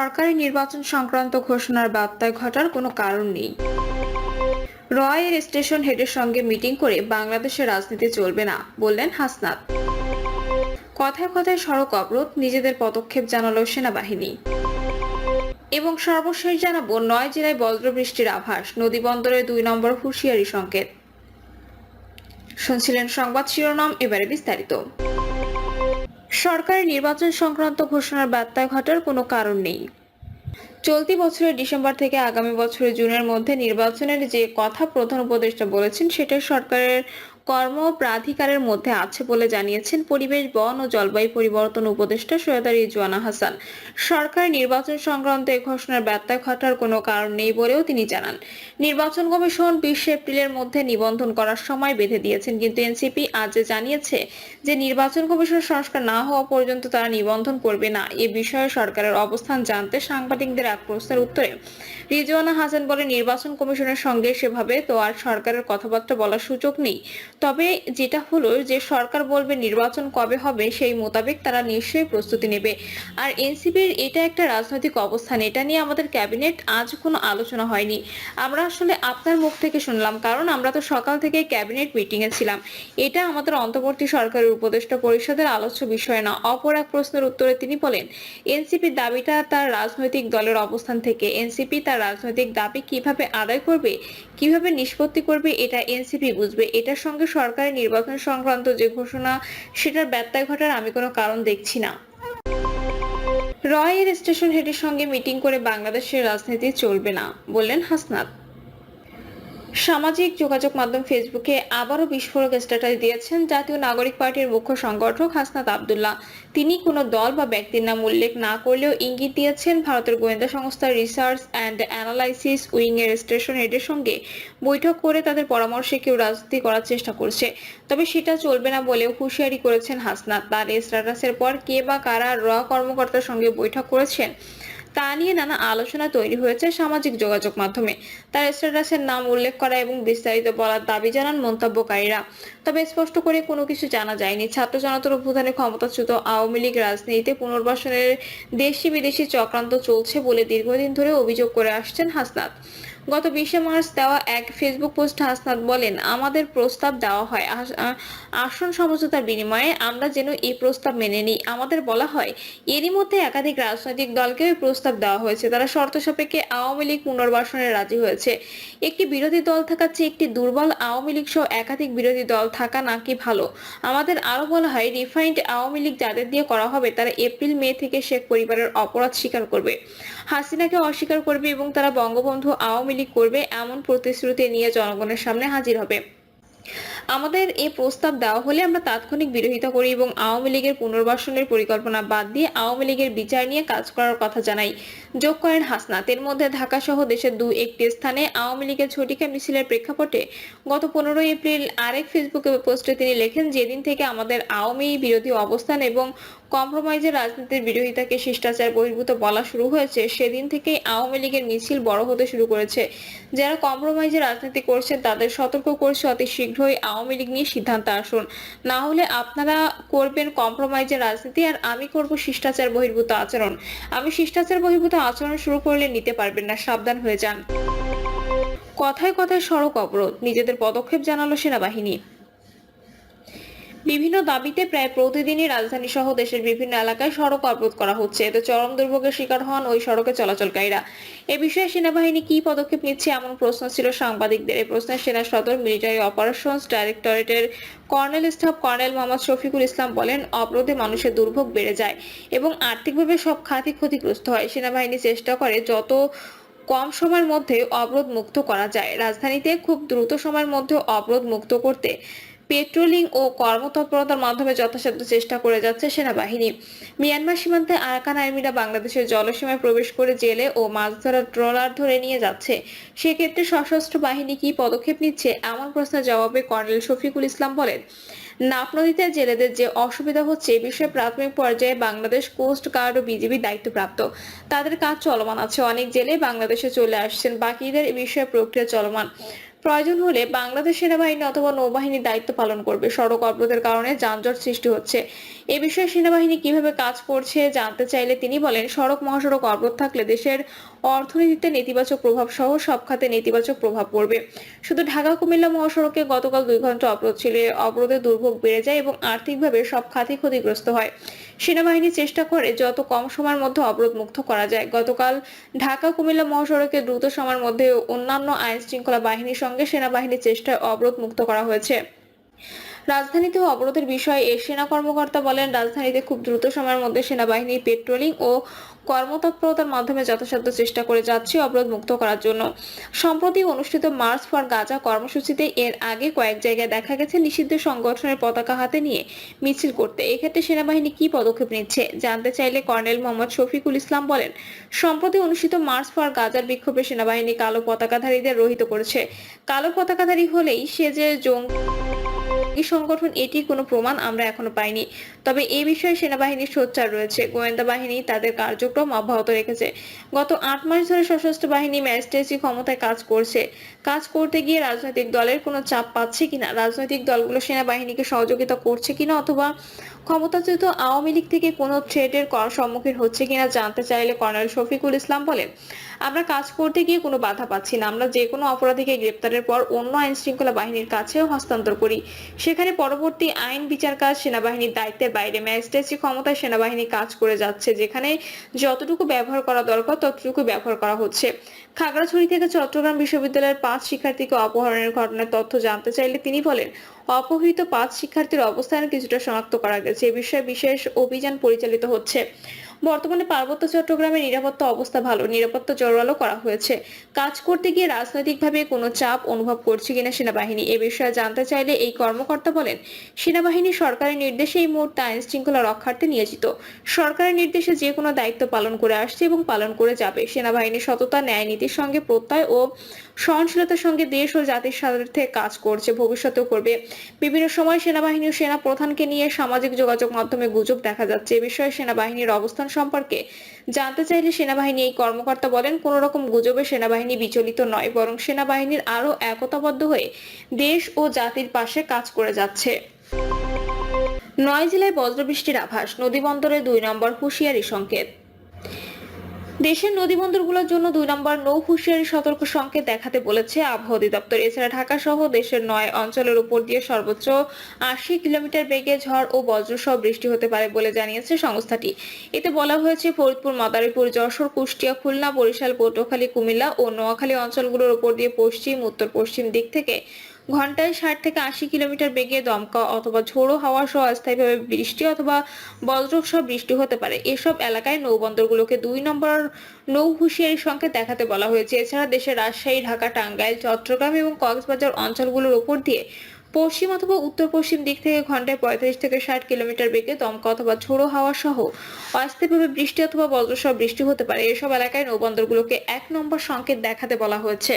সরকারি নির্বাচন সংক্রান্ত ঘোষণার বার্তায় ঘটার কোনো কারণ নেই। রয়ের স্টেশন হেডের সঙ্গে মিটিং করে বাংলাদেশের রাজনীতি চলবে না, বললেন হাসনাত। কথায় কথায় সড়ক অবরোধ, নিজেদের পদক্ষেপ জানালো সেনাবাহিনী। এবং সর্বশেষ জানাব, নয় জেলায় বজ্রবৃষ্টির আভাস, নদী বন্দরে দুই নম্বর হুঁশিয়ারি সংকেত। শুনছিলেন সংবাদ শিরোনাম, এবারে বিস্তারিত। সরকারি নির্বাচন সংক্রান্ত ঘোষণার বার্তায় ঘটার কোনো কারণ নেই। চলতি বছরের ডিসেম্বর থেকে আগামী বছরের জুনের মধ্যে নির্বাচনের যে কথা প্রধান উপদেষ্টা বলেছেন, সেটা সরকারের কর্ম প্রাধিকারের মধ্যে আছে বলে জানিয়েছেন পরিবেশ, বন ও জলবায়ু পরিবর্তন উপদেষ্টা সৈয়দা রিজওয়ানা হাসান। সরকার নির্বাচন সংক্রান্ত এই ঘোষণার ব্যত্যয় ঘটার কোনো কারণ নেই বলেও তিনি জানান। নির্বাচন কমিশন বিশ এপ্রিলের মধ্যে নিবন্ধন করার সময় বেঁধে দিয়েছেন, কিন্তু এনসিপি আজ জানিয়েছে যে নির্বাচন কমিশন সংস্কার না হওয়া পর্যন্ত তারা নিবন্ধন করবে না। এ বিষয়ে সরকারের অবস্থান জানতে সাংবাদিকদের এক প্রশ্নের উত্তরে রিজওয়ানা হাসান বলে নির্বাচন কমিশনের সঙ্গে সেভাবে তো আর সরকারের কথাবার্তা বলার সুযোগ নেই। তবে যেটা হলো যে সরকার বলবে নির্বাচন কবে হবে সেই মোতাবেক তারা নিশ্চয়ই প্রস্তুতি নেবে। আর এনসিপির এটা একটা রাজনৈতিক অবস্থান, এটা নিয়ে আমাদের ক্যাবিনেট আজ কোনো আলোচনা হয়নি। আমরা আসলে আপনার মুখ থেকে শুনলাম, কারণ আমরা তো সকাল থেকে ক্যাবিনেট মিটিং এ ছিলাম। এটা আমাদের অন্তর্বর্তী সরকারের উপদেষ্টা পরিষদের আলোচ্য বিষয় না। অপর এক প্রশ্নের উত্তরে তিনি বলেন এনসিপির দাবিটা তার রাজনৈতিক দলের অবস্থান থেকে, এনসিপি তার রাজনৈতিক দাবি কীভাবে আদায় করবে, কীভাবে নিষ্পত্তি করবে, এটা এনসিপি বুঝবে। এটার সঙ্গে সরকারি নির্বাচন সংক্রান্ত যে ঘোষণা, সেটার ব্যত্যয় ঘটার আমি কোনো কারণ দেখছি না। রয়ের স্টেশন হেডের সঙ্গে মিটিং করে বাংলাদেশের রাজনীতি চলবে না, বললেন হাসনাত। সামাজিক যোগাযোগ মাধ্যম ফেসবুকে আবারও বিস্ফোরক স্ট্যাটাস দিয়েছেন জাতীয় নাগরিক পার্টির মুখ্য সংগঠক হাসনাত আবদুল্লাহ। তিনি কোনো দল বা ব্যক্তির নাম উল্লেখ না করলেও ইঙ্গিত দিয়েছেন ভারতের গোয়েন্দা সংস্থা রিসার্চ অ্যান্ড অ্যানালাইসিস উইং এর স্টেশন হেডের সঙ্গে বৈঠক করে তাদের পরামর্শে কেউ রাজনীতি করার চেষ্টা করছে। তবে সেটা চলবে না বলেও হুঁশিয়ারি করেছেন হাসনাত। তার এই স্ট্যাটাসের পর কে বা কারা র কর্মকর্তার সঙ্গে বৈঠক করেছেন তা নিয়ে নানা আলোচনা তৈরি হয়েছে সামাজিক যোগাযোগ মাধ্যমে। তার স্ট্যাটাসের নাম উল্লেখ করা এবং বিস্তারিত বলার দাবি জানান মন্তব্যকারীরা। তবে স্পষ্ট করে কোনো কিছু জানা যায়নি। ছাত্র জনতার অভ্যুত্থানে ক্ষমতাচ্যুত আওয়ামী লীগ রাজনীতিতে পুনর্বাসনের দেশি বিদেশি চক্রান্ত চলছে বলে দীর্ঘদিন ধরে অভিযোগ করে আসছেন হাসনাত। গত বিশে মার্চ দেওয়া এক ফেসবুক পোস্টে হাসনাত বলেন, আমাদের প্রস্তাব দেওয়া হয় আসন সমঝোতার বিনিময়ে, আমরা যেন এই প্রস্তাব মেনে নিই। আমাদের বলা হয়, এরই মধ্যে একাধিক রাজনৈতিক দলকে ওই প্রস্তাব দেওয়া হয়েছে। তারা শর্ত সাপেক্ষে আওয়ামী লীগ পুনর্বাসনে রাজি হয়েছে। একটি বিরোধী দল থাকার চেয়ে একটি দুর্বল আওয়ামী লীগ সহ একাধিক বিরোধী দল থাকা নাকি ভালো? আমাদের আরও বলা হয়, রিফাইন্ড আওয়ামী লীগ যাদের দিয়ে করা হবে, তারা এপ্রিল, মে থেকে শেখ পরিবারের অপরাধ স্বীকার করবে। হাসিনাকে অস্বীকার করবে এবং তারা বঙ্গবন্ধু আওয়ামী করবে এমন প্রতিশ্রুতি নিয়ে জনগণের সামনে হাজির হবে। আমাদের এই প্রস্তাব দেওয়া হলে আমরা তাৎক্ষণিক বিরোধিতা করি এবং আওয়ামী লীগের পুনর্বাসনের পরিকল্পনা বাদ দিয়ে আওয়ামী লীগের বিচার নিয়ে কাজ করার কথা জানাই। যোগ করেন হাসনাত। এর মধ্যে ঢাকা সহ দেশের দু একটি স্থানে আওয়ামী লীগের ঝটিকা মিছিলের প্রেক্ষাপটে গত পনেরোই এপ্রিল আরেক ফেসবুকে পোস্টে তিনি লেখেন, যেদিন থেকে আমাদের আওয়ামী বিরোধী অবস্থান এবং কম্প্রোমাইজের রাজনীতির বিরোধিতাকে শিষ্টাচার বহির্ভূত বলা শুরু হয়েছে, সেদিন থেকেই আওয়ামী লীগের মিছিল বড় হতে শুরু করেছে। যারা কম্প্রোমাইজের রাজনীতি করছেন তাদের সতর্ক করছে অতি শীঘ্রই আওয়ামী লীগ নিয়ে সিদ্ধান্ত আসুন। না হলে আপনারা করবেন কম্প্রোমাইজের রাজনীতি আর আমি করব শিষ্টাচার বহির্ভূত আচরণ। আমি শিষ্টাচার বহির্ভূত আচরণ শুরু করলে নিতে পারবেন না, সাবধান হয়ে যান। কথায় কথায় সড়ক অবরোধ। নিজেদের পদক্ষেপ জানালো সেনাবাহিনী। বিভিন্ন দাবিতে প্রায় প্রতিদিনই রাজধানী সহ দেশের বিভিন্ন এলাকায় সড়ক অবরোধ করা হচ্ছে। এতে চরম দুর্ভোগের শিকার হন ওই সড়কে চলাচলকারীরা। এ বিষয়ে সেনাবাহিনী কি পদক্ষেপ নিচ্ছে এমন প্রশ্ন ছিল সাংবাদিকদের। এই প্রশ্নে সেনা সদর, military operations ডাইরেক্টরেটের colonel staff colonel Mohammad Shafiqul Islam বলেন, অবরোধে মানুষের দুর্ভোগ বেড়ে যায় এবং আর্থিকভাবে সব খাতই ক্ষতিগ্রস্ত হয়। সেনাবাহিনী চেষ্টা করে যত কম সময়ের মধ্যে অবরোধ মুক্ত করা যায়। রাজধানীতে খুব দ্রুত সময়ের মধ্যে অবরোধ মুক্ত করতে পেট্রোলিং ও কর্মতৎপরতার মাধ্যমে যথাসাধ্য চেষ্টা করে যাচ্ছে সেনাবাহিনী। মিয়ানমার সীমান্তে আরাকান আর্মিরা বাংলাদেশের জলসীমায় প্রবেশ করে জেলে ও মাছ ধরার ট্রলার ধরে নিয়ে যাচ্ছে। সেক্ষেত্রে সশস্ত্র বাহিনী কি পদক্ষেপ নিচ্ছে এমন প্রশ্নের জবাবে কর্নেল শফিকুল ইসলাম বলেন নাপ নদীতে জেলেদের যে অসুবিধা হচ্ছে এ বিষয়ে প্রাথমিক পর্যায়ে বাংলাদেশ কোস্ট গার্ড ও বিজিবি দায়িত্বপ্রাপ্ত। তাদের কাজ চলমান আছে। অনেক জেলে বাংলাদেশে চলে আসছেন। বাকিদের এ বিষয়ে প্রক্রিয়া চলমান। প্রয়োজন হলে বাংলাদেশ সেনাবাহিনী অথবা নৌবাহিনী দায়িত্ব পালন করবে। সড়ক অবরোধের কারণে যানজট সৃষ্টি হচ্ছে। এ বিষয়ে সেনাবাহিনী কীভাবে কাজ করছে জানতে চাইলে তিনি বলেন, সড়ক, মহাসড়ক অবরোধ থাকলে দেশের অর্থনীতিতে নেতিবাচক প্রভাব সহ সব খাতে নেতিবাচক প্রভাব পড়বে। শুধু ঢাকা, কুমিল্লা মহাসড়কে গতকাল দুই ঘণ্টা অবরোধ ছিল। অবরোধে দুর্ভোগ বেড়ে যায় এবং আর্থিকভাবে সব খাতই ক্ষতিগ্রস্ত হয়। সেনাবাহিনী চেষ্টা করে যত কম সময়ের মধ্যে অবরোধ মুক্ত করা যায়। গতকাল ঢাকা, কুমিল্লা মহাসড়কে দ্রুত সময়ের মধ্যে অন্যান্য আইন শৃঙ্খলা বাহিনীর সঙ্গে সেনাবাহিনীর চেষ্টায় অবরোধ মুক্ত করা হয়েছে। রাজধানীতেও অবরোধের বিষয়ে এ সেনা কর্মকর্তা বলেন, রাজধানীতে খুব দ্রুত সময়ের মধ্যে সেনাবাহিনী পেট্রোলিং ও কর্মতৎপরতার মাধ্যমে যথাসাধ্য চেষ্টা করে যাচ্ছে অবরোধ মুক্ত করার জন্য। সম্প্রতি অনুষ্ঠিত মার্চ ফর গাজা কর্মসূচিতে এর আগে কয়েক জায়গায় দেখা গেছে নিষিদ্ধ সংগঠনের পতাকা হাতে নিয়ে মিছিল করতে। এক্ষেত্রে সেনাবাহিনী কি পদক্ষেপ নিচ্ছে জানতে চাইলে কর্নেল মোহাম্মদ শফিকুল ইসলাম বলেন, সম্প্রতি অনুষ্ঠিত মার্চ ফর গাজার বিক্ষোভে সেনাবাহিনী কালো পতাকাধারীদের রহিত করেছে। কালো পতাকাধারী হলেই সে যে জঙ্গি এই সংগঠন, এটি কোনো প্রমাণ আমরা এখনও পাইনি। তবে এই বিষয়ে সেনাবাহিনীর সোচ্চার রয়েছে। গোয়েন্দা বাহিনী তাদের কার্যক্রম অব্যাহত রেখেছে। গত আট মাস ধরে সশস্ত্র বাহিনী ম্যাজিস্ট্রেসি ক্ষমতায় কাজ করছে। কাজ করতে গিয়ে রাজনৈতিক দলের কোনো চাপ পাচ্ছে কিনা, রাজনৈতিক দলগুলো সেনাবাহিনীকে সহযোগিতা করছে কিনা অথবা ক্ষমতাচ্যুত আওয়ামী লীগ থেকে কোনো থ্রেটের সম্মুখীন হচ্ছে কিনা জানতে চাইলে কর্নেল শফিকুল ইসলাম বলেন। আমরা কাজ করতে গিয়ে কোনো বাধা পাচ্ছি না। আমরা যে কোনো অপরাধীকে গ্রেপ্তারের পর অন্য আইন শৃঙ্খলা বাহিনীর কাছেও হস্তান্তর করি। সেখানে পরবর্তী আইন, বিচার কাজ, সেনাবাহিনীর দায়িত্বের বাইরে ম্যাজিস্ট্রেসি ক্ষমতায় সেনাবাহিনী কাজ করে যাচ্ছে। যেখানে যতটুকু ব্যবহার করা দরকার, ততটুকু ব্যবহার করা হচ্ছে। খাগড়াছড়ি থেকে চট্টগ্রাম বিশ্ববিদ্যালয়ের পাঁচ শিক্ষার্থীকে অপহরণের ঘটনার তথ্য জানতে চাইলে তিনি বলেন, অপহৃত পাঁচ শিক্ষার্থীর অবস্থান কিছুটা শনাক্ত করা গেছে। এ বিষয়ে বিশেষ অভিযান পরিচালিত হচ্ছে। বর্তমানে পার্বত্য চট্টগ্রামের নিরাপত্তা অবস্থা ভালো, নিরাপত্তা জোরালো করা হয়েছে। কাজ করতে গিয়ে রাজনৈতিকভাবে কোনো চাপ অনুভব করছে কিনা সেনাবাহিনী, এ বিষয়ে জানতে চাইলে এই কর্মকর্তা বলেন, সেনাবাহিনী সরকারের নির্দেশে এই মুহূর্তে আইন শৃঙ্খলা রক্ষার্থে নিয়োজিত। সরকারের নির্দেশে যে কোনো দায়িত্ব পালন করে আসছে এবং পালন করে যাবে। সেনাবাহিনী সততা, ন্যায় নীতির সঙ্গে প্রত্যয় ও সহনশীলতার সঙ্গে দেশ ও জাতির স্বার্থে কাজ করছে, ভবিষ্যতেও করবে। বিভিন্ন সময় সেনাবাহিনী ও সেনা প্রধানকে নিয়ে সামাজিক যোগাযোগ মাধ্যমে গুজব দেখা যাচ্ছে। এ বিষয়ে সেনাবাহিনীর অবস্থান সম্পর্কে জানতে চাইলে সেনাবাহিনী এই কর্মকর্তা বলেন, কোন রকম গুজবে সেনাবাহিনী বিচলিত নয়, বরং সেনাবাহিনীর আরও একতাবদ্ধ হয়ে দেশ ও জাতির পাশে কাজ করে যাচ্ছে। নয় জেলায় বজ্রবৃষ্টির আভাস নদীবন্দরে দুই নম্বর হুঁশিয়ারি সংকেত। দেশের নদীবন্দরগুলোর জন্য দুই নম্বর নৌ হুঁশিয়ারি সতর্ক সংকেত দেখাতে বলেছে আবহাওয়া অধিদপ্তর। এছাড়া ঢাকা সহ দেশের নয় অঞ্চলের উপর দিয়ে সর্বোচ্চ আশি কিলোমিটার বেগে ঝড় ও বজ্রসহ বৃষ্টি হতে পারে বলে জানিয়েছে সংস্থাটি। এতে বলা হয়েছে, ফরিদপুর, মাদারীপুর, যশোর, কুষ্টিয়া, খুলনা, বরিশাল, পটুয়াখালী, কুমিল্লা ও নোয়াখালী অঞ্চলগুলোর উপর দিয়ে পশ্চিম উত্তর পশ্চিম দিক থেকে ঘন্টায় ষাট থেকে আশি কিলোমিটার বেগে দমকা অথবা ঝোড়ো হাওয়া সহ অস্থায়ীভাবে বৃষ্টি অথবা বজ্রক সহ বৃষ্টি হতে পারে। এসব এলাকায় নৌবন্দরগুলোকে দুই নম্বর নৌ হুঁশিয়ারি সংকেত দেখাতে বলা হয়েছে। এছাড়া দেশের রাজশাহী, ঢাকা, টাঙ্গাইল, চট্টগ্রাম এবং কক্সবাজার অঞ্চলগুলোর উপর দিয়ে পশ্চিম অথবা উত্তর পশ্চিম দিক থেকে ঘন্টায় পঁয়ত্রিশ থেকে ষাট কিলোমিটার বেগে দমকা অথবা ঝোড়ো হাওয়া সহ অস্থায়ীভাবে বৃষ্টি অথবা বজ্রসহ বৃষ্টি হতে পারে। এসব এলাকায় নৌবন্দরগুলোকে এক নম্বর সংকেত দেখাতে বলা হয়েছে।